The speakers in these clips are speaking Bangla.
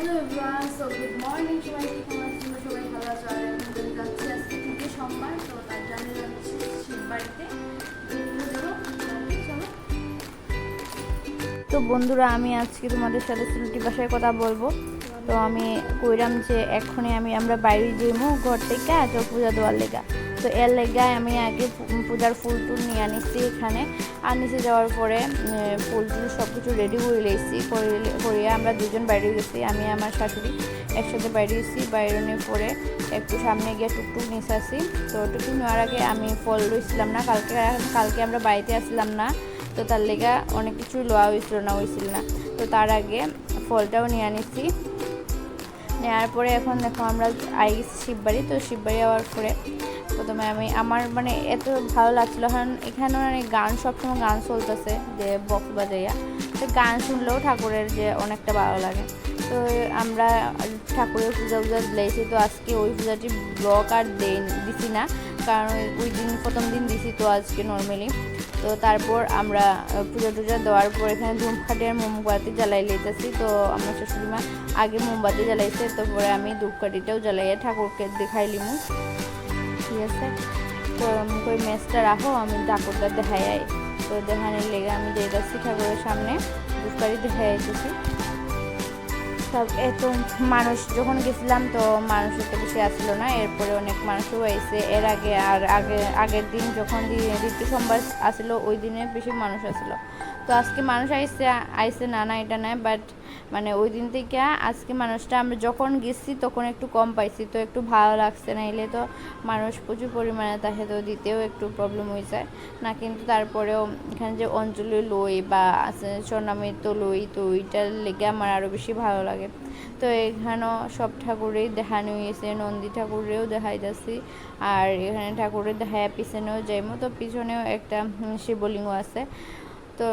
Hello everyone so good morning সবাই ভালো আছো আর আমি যাচ্ছি আজকে থেকে সোমবার, তো তার জন্য যাচ্ছি তো বন্ধুরা, আমি আজকে তোমাদের সাথে সিলটি ভাষায় কথা বলব। তো আমি কইরাম যে এখনই আমি আমরা বাইরে যাইমু ঘর থেকে তো পূজা দেওয়ার লেগা। তো এর লেগায় আমি আগে পূজার ফুল টুল নিয়ে আনিছি এখানে। আর নিচে যাওয়ার পরে ফুল টুল সব কিছু রেডি করে লেছি করিয়ে আমরা দুজন বাইরে গেছি। আমি, আমার শাশুড়ি একসাথে বাইরে গেছি। বাইরে নিয়ে পরে একটু সামনে গিয়ে টুকটুক আসি তো টুকটুক নেওয়ার আগে আমি ফল লইছিলাম না। কালকে কালকে আমরা বাড়িতে আসলাম না। তো তার লেগা অনেক কিছু লোয়া হয়েছিল না হয়েছিল না। তো তার আগে ফলটাও নিয়ে আনিছি। নেওয়ার পরে এখন দেখো আমরা আই শিববাড়ি। তো শিববাড়ি যাওয়ার পরে প্রথমে আমি, আমার মানে এত ভালো লাগছিল। কারণ এখানে অনেক গান, সবসময় গান চলতেছে যে বক্স বাজাইয়া তো গান শুনলেও ঠাকুরের যে অনেকটা ভালো লাগে। তো আমরা ঠাকুরের পূজা পূজা দিয়েছি তো আজকে ওই পূজাটি ব্লগ আর দিছি না। কারণ ওই- দিন, প্রথম দিন দিছি তো আজকে নর্মালি তো তারপর আমরা পুজো টুজো দেওয়ার পর এখানে ধূপকাঠি আর মোমবাতি জ্বালাই লইতেছি। তো আমার শাশুড়ি আগে মোমবাতি জ্বালাইছে। তারপরে আমি ধূপকাঠিটাও জ্বালাইয়া ঠাকুরকে দেখাইলিমু ঠিক আছে। তো কই মেসটা রাখো, আমি ঠাকুরটা দেখাই আই। তো দেখানোর লেগে আমি যেতেছি ঠাকুরের সামনে ধূপকাঠি দেখাই আইতেছি। এত মানুষ, যখন গেছিলাম তো মানুষ এত বেশি আসলো না, এরপরে অনেক মানুষও আইছে। এর আগে আর আগে, আগের দিন যখন ঋতু সোমবার আসলো, ওই দিনে বেশি মানুষ আসলো। তো আজকে মানুষ আইসে আইসে না না এটা নয় বাট মানে ওই দিন থেকে আজকে মানুষটা, আমরা যখন গেছি তখন একটু কম পাইছি, তো একটু ভালো লাগছে। না এলে তো মানুষ প্রচুর পরিমাণে তাকে তো দিতেও একটু প্রবলেম হয়ে যায়। না, কিন্তু তারপরেও এখানে যে অঞ্জলি লই বা স্বর্ণামৃত লই, তো ওইটার লেগে আমার আরও বেশি ভালো লাগে। তো এখানেও সব ঠাকুরেই দেখানো হয়েছে, নন্দী ঠাকুরেও দেখাই যাচ্ছি আর এখানে ঠাকুরের দেখায় পিছনেও যাইমো, তো পিছনেও একটা শিবলিঙ্গ আছে। তো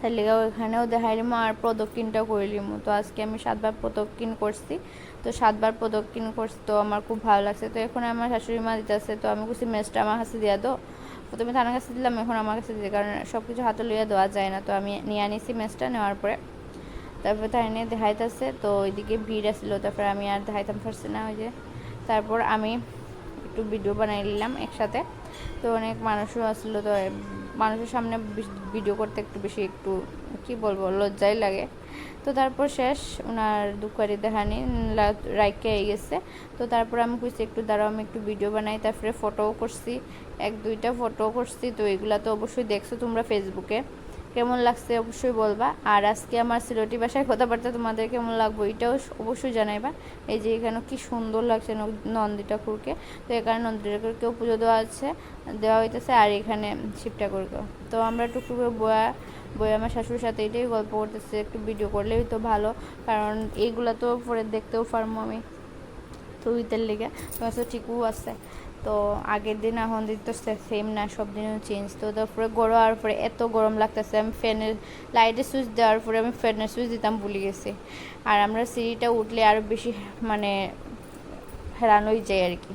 তার লেগেও এখানেও দেখাইলিমো আর প্রদক্ষিণটাও করিলিমো তো আজকে আমি সাতবার প্রদক্ষিণ করছি। তো সাতবার প্রদক্ষিণ করছি তো আমার খুব ভালো লাগছে। তো এখন আমার শাশুড়ি মা দিতেছে, তো আমি বলছি মেসটা আমার কাছে দিয়া দো প্রথমে থানার কাছে দিলাম, এখন আমার কাছে দিতে কারণ সব কিছু হাতে লইয়া দেওয়া যায় না। তো আমি নিয়ে আনিছি মেসটা নেওয়ার পরে। তারপরে তাই নিয়ে দেখাইতেছে, তো ওইদিকে ভিড় আসলো তারপরে আমি আর দেখাইতাম পারছি না ওই যে। তারপর আমি একটু ভিডিও বানাই নিলাম একসাথে। তো অনেক মানুষও আসলো তো মানুষের সামনে ভিডিও করতে একটু বেশি একটু, কি বলব, লজ্জাই লাগে। তো তারপর শেষ ওনার দুঃখারি দেখানি রাইকে গেছে। তো তারপর আমি কইছি, একটু দাঁড়াও, আমি একটু ভিডিও বানাই। তারপরে ফটোও করছি, এক দুইটা ফটোও করছি। তো এগুলা তো অবশ্যই দেখছ তোমরা ফেসবুকে কেমন লাগছে অবশ্যই বলবা। আর আজকে আমার সিলেটি ভাষায় কথাবার্তা তোমাদের কেমন লাগবে এটাও অবশ্যই জানাইবা। এই যে এখানে কি সুন্দর লাগছে নন্দী ঠাকুরকে। তো এখানে নন্দী ঠাকুরকেও পুজো দেওয়া আছে, দেওয়া হইতেছে আর এখানে শিব ঠাকুরকেও। তো আমরা টুকটুক বয়া বই আমার শাশুড়ির সাথে এটাই গল্প করতেছে, একটু ভিডিও করলেই তো ভালো। কারণ এইগুলা তো পরে দেখতেও পারব আমি। তো উইতের লেগে তো ঠিকও আছে। তো আগের দিন এখন দিন তো সেম না, সব দিনও চেঞ্জ তো তারপরে গরম হওয়ার পরে এত গরম লাগতেছে, আমি ফ্যানের লাইটের সুইচ দেওয়ার পরে আমি ফ্যানের সুইচ দিতাম ভুলে গেছি। আর আমরা সিঁড়িটা উঠলে আরও বেশি মানে হেরানোই যায় আর কি।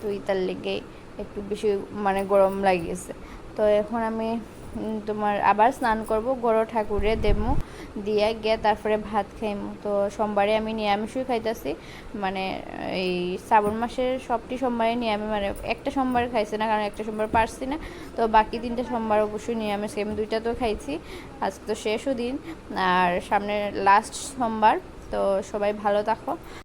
তো ইতার লেগে একটু বেশি মানে গরম লাগিয়েছে। তো এখন আমি তোমার আবার স্নান করব গড় ঠাকুরে দেবো। দিয়ে গিয়ে তারপরে ভাত খাইম। তো সোমবারে আমি নিরামিষই খাইতেছি। মানে এই শ্রাবণ মাসের সবটি সোমবারে নিরামিষ মানে একটা সোমবার খাইছে না, কারণ একটা সোমবার পারছি না। তো বাকি তিনটা সোমবার অবশ্যই নিরামিষ। খাই আমি দুইটা তো খাইছি। আজকে তো শেষও দিন। আর সামনে লাস্ট সোমবার। তো সবাই ভালো থাকো।